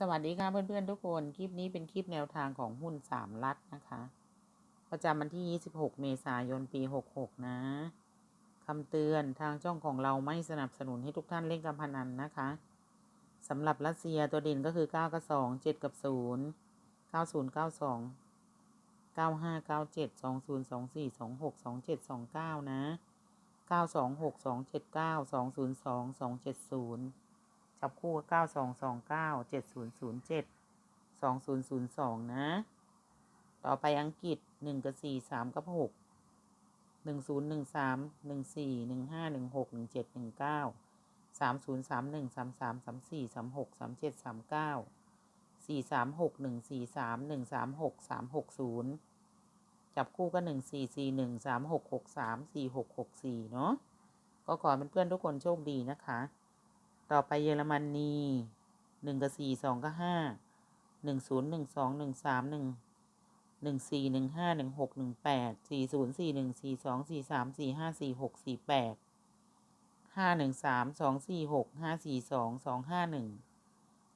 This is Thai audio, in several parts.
สวัสดีค่ะเพื่อนๆทุกคน คลิปนี้เป็นคลิปแนวทางของหุ้นสามรัฐนะคะ ประจำวันที่ 26 เมษายนปี 66 นะคำเตือนทางช่องของเราไม่สนับสนุนให้ทุกท่านเล่นการพนันนะคะสำหรับรัสเซียตัวเด่นก็คือ 9 กับ 2 7 กับ 0 90 92 9597 20 24 26 27 29 นะ 926 279 202 270 จับคู่เก้าสองสองเก้าเจ็ดศูนย์ศูนย์เจ็ดสองศูนย์ศูนย์สองนะ ต่อไปอังกฤษหนึ่งกับสี่สามกับหกหนึ่งศูนย์หนึ่งสามหนึ่งสี่หนึ่งห้าหนึ่งหกหนึ่งเจ็ดหนึ่งเก้าสามศูนย์สามหนึ่งสามสามสามสี่สามหกสามเจ็ดสามเก้าสี่สามหกหนึ่งสี่สามหนึ่งสามหกสามหกศูนย์จับคู่ก็หนึ่งสี่สี่หนึ่งสามหกหกสามสี่หกหกสี่เนาะก็ขอเพื่อนๆทุกคนโชคดีนะคะ ต่อไปเยอรมนีหนึ่งกับสี่สองกับห้าหนึ่งศูนย์หนึ่งสองหนึ่งสามหนึ่งหนึ่งสี่หนึ่งห้าหนึ่งหกหนึ่งแปดสี่ศูนย์สี่หนึ่งสี่สองสี่สามสี่ห้าสี่หกสี่แปดห้าหนึ่งสามสองสี่หกห้าสี่สองสองห้าหนึ่ง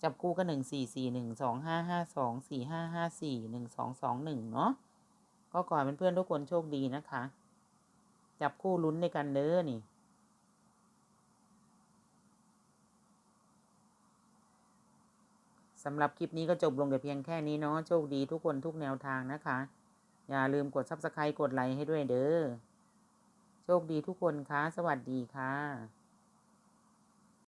จับคู่ก็หนึ่งสี่สี่หนึ่งสองห้าห้าสองสี่ห้าห้าสี่หนึ่งสองสองหนึ่งเนาะก็ขอเป็นเพื่อนทุกคนโชคดีนะคะ จับคู่ลุ้นในกันเด้อนี่ สำหรับคลิปนี้ก็จบลงแต่เพียงแค่นี้เนาะโชคดีทุกคนทุกแนวทางนะคะ อย่าลืมกด subscribe กดไลค์ให้ด้วยเด้อโชคดีทุกคนคะสวัสดีค่ะ